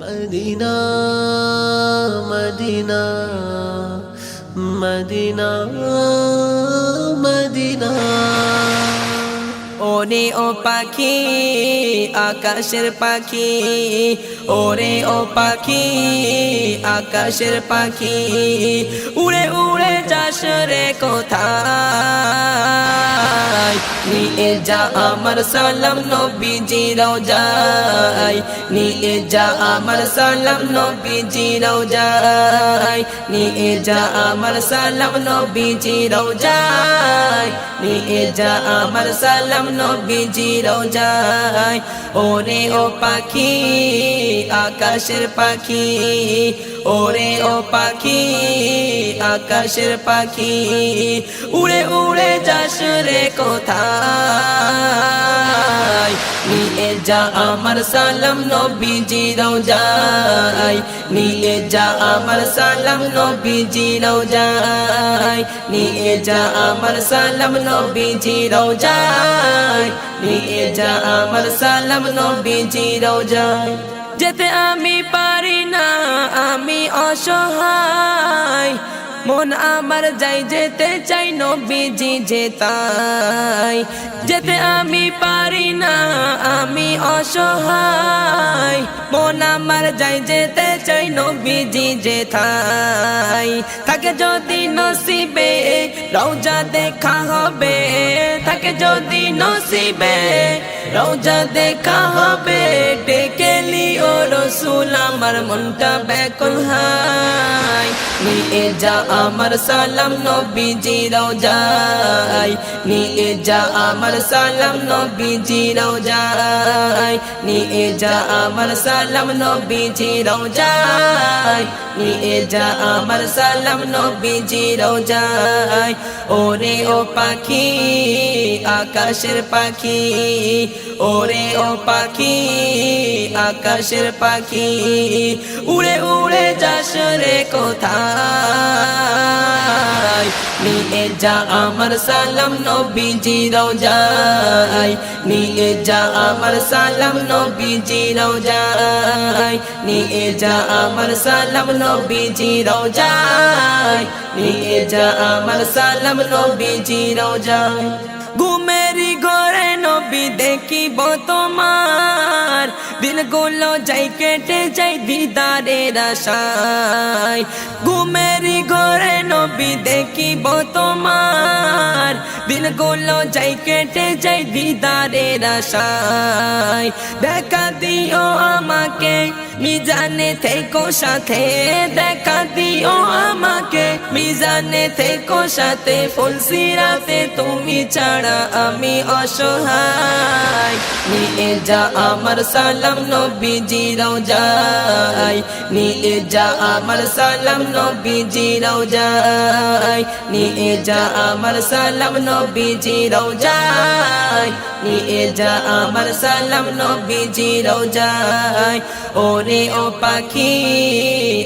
Medina Medina Medina Medina. ওরে ও পাখি, আকাশের পাখি, ওরে ও পাখি, আকাশের পাখি। উড়ে উড়ে যাস রে আমার সালাম নবীজি রওজায়। নিয়ে যা আমার সালাম নবীজি রওজায়। নিয়ে যা আমার সালাম নবীজি রওজায়। নিয়ে যা আমার সালাম নবীজি রওজায়। ওরে ও পাখি, আকাশের পাখি, ওরে ও পাখি, আকাশের পাখি, উড়ে উড়ে যাস রে কোথায়? যা আমার সালাম নবীজি রওজায় নিয়ে যা আমার সালাম নবীজি রওজায় নিয়ে যা আমার সালাম নবীজি রওজায় নিয়ে যা আমার সালাম নবীজি রওজায় যেতে আমি পারি না, আমি অসহায়। মন আমার যাই, যেতে চাই, নবীজি যেতাই। যেতে আমি পারি না, আমি অসহায়। মন আমার যাই, যেতে চাই, নবীজি যেতাই। থাকে যদি নসিবে, রওজা দেখা হবে। থাকে যদি নসিবে, রওজা দেখা হবে, ডেকে লিও রসুল, আমার মনটা ব্যাকুল হাই। নিয়ে যা আমার সালাম নবীজি রওজাই নিয়ে যা আমার সালাম নবীজি রওজাই নিয়ে যা আমার সালাম নবীজি রওজাই নিয়ে যা আমার সালাম নবীজি রওজাই ওরে ও পাখি, আকাশের পাখি। ওরে ও পাখি আকাশের পাখি। উড়ে উড়ে যাস রে কোথায়? নিয়ে যা আমার সালাম নবীজি রওজায়। নিয়ে যা আমার সালাম নবীজি রওজায়। নিয়ে যা আমার সালাম নবীজি রওজায়। নিয়ে যা আমার সালাম নবীজি রওজায়। ঘুমেরি ঘরে নবী দেখিব তোমার। দিনগুলো যাই, কেটে যাই দিদারের আশায়। ঘুমেরি ঘরে নবী দেখিব তোমার। দিনগুলো যাই, কেটে যাই দিদারের আশায়। দেখা দিও আমাকে, মিজানে থেকো সাথে দেখা মিজানে থেকো সাথে ফুলসিরাতে তুমি ছাড়া আমি অসহায়। নিয়ে যা আমার সালাম নবীজি রওজায় নিয়ে যা আমার সালাম নবীজি রওজায় নিয়ে যা আমার সালাম নবীজি রওজায় নিয়ে যা আমার সালাম নবীজি রওজায় ওরে ও পাখি,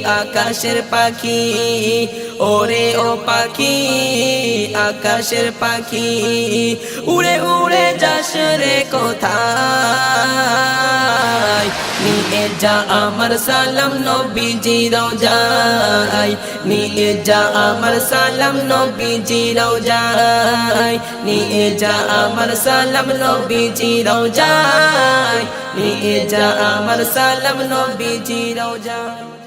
আকাশের পাখি। ওরে ও পাখি, আকাশের পাখি। উড়ে উড়ে যাস রে কোথায়? যা আমার সালাম নবীজি যাই নিয়ে যা আমার সালাম নবীজি যাই নিয়ে যা আমার সালাম নবীজি যাই নিয়ে যা আমার সালাম নবীজি রওজায়